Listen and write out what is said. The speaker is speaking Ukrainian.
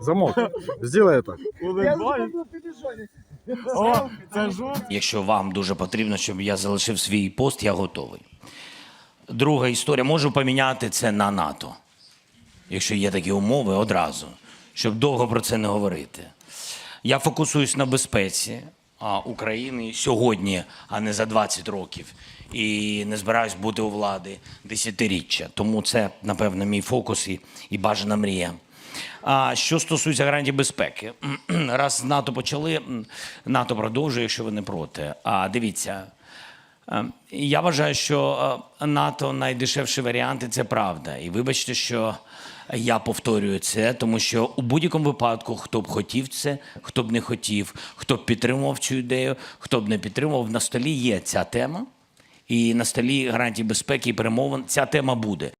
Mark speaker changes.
Speaker 1: Замок. Сделай так.
Speaker 2: О, це жовт.
Speaker 3: Якщо вам дуже потрібно, щоб я залишив свій пост, я готовий. Друга історія можу поміняти це на НАТО. Якщо є такі умови, одразу, щоб довго про це не говорити. Я фокусуюсь на безпеці України сьогодні, а не за 20 років. І не збираюсь бути у влади десятиріччя. Тому це, напевно, мій фокус і, і бажана мрія. А що стосується гарантій безпеки, раз НАТО почали, НАТО продовжує, якщо ви не проти. А дивіться, е, я вважаю, що е, НАТО найдешевший варіант, і це правда. І вибачте, що я повторюю це, тому що у будь-якому випадку, хто б хотів це, хто б не хотів, хто б підтримував цю ідею, хто б не підтримував, на столі є ця тема. І на столі гарантій безпеки і перемовин ця тема буде.